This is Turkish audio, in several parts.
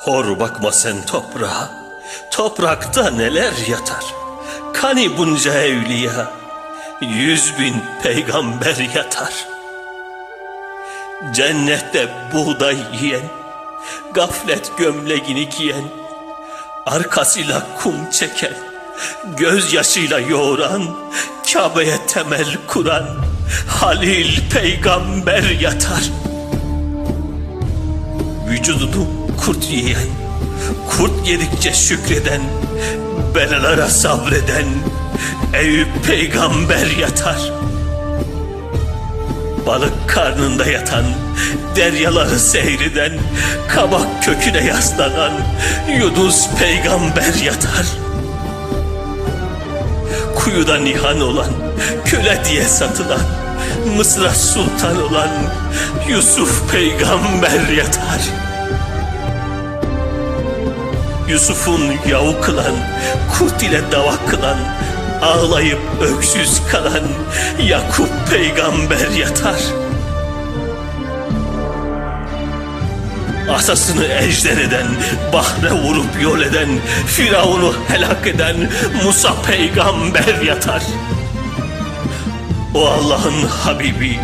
Hor bakma sen toprağa, toprakta neler yatar. Kani bunca evliya, yüz bin peygamber yatar. Cennette buğday yiyen, gaflet gömleğini giyen, arkasıyla kum çeken, gözyaşıyla yoğuran, Kabe'ye temel kuran, Halil peygamber yatar. Vücudunu kurt yiyen, kurt yedikçe şükreden, belalara sabreden, Eyüp peygamber yatar. Balık karnında yatan, deryaları seyreden, kabak köküne yaslanan, Yunus peygamber yatar. Kuyuda nihan olan, köle diye satılan, Mısır'a sultan olan Yusuf peygamber yatar. Yusuf'un yavu kılan, kurt ile dava kılan, ağlayıp öksüz kalan Yakup peygamber yatar. Asasını ejder eden, bahre vurup yol eden, Firavun'u helak eden Musa peygamber yatar. O Allah'ın Habibi,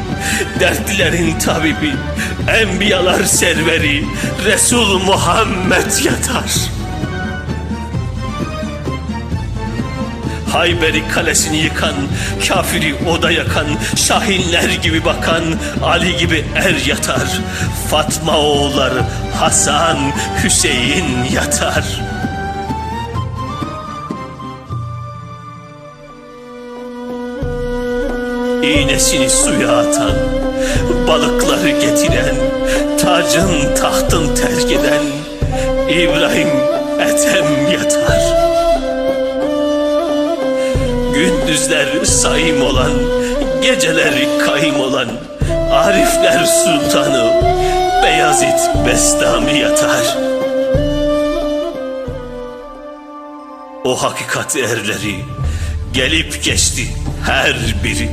dertlilerin tabibi, enbiyalar serveri, Resul Muhammed yatar. Hayber'i kalesini yıkan, kafiri oda yakan, şahinler gibi bakan, Ali gibi er yatar. Fatma oğulları Hasan, Hüseyin yatar. İğnesini suya atan, balıkları getiren, tacın tahtın terk eden, İbrahim Gündüzler sayım olan, geceler kayım olan, Arifler Sultanı, Beyazıt Bestami yatar. O hakikat erleri gelip geçti her biri.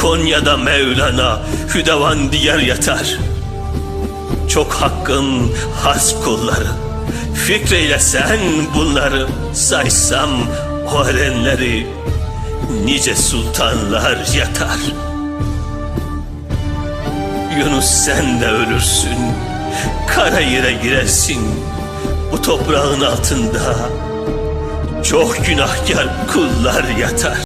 Konya'da Mevlana, Hüdavan diyar yatar. Çok hakkın has kulları. Fikreyle sen bunları saysam o erenleri nice sultanlar yatar. Yunus sen de ölürsün, kara yere girersin bu toprağın altında. Çok günahkar kullar yatar.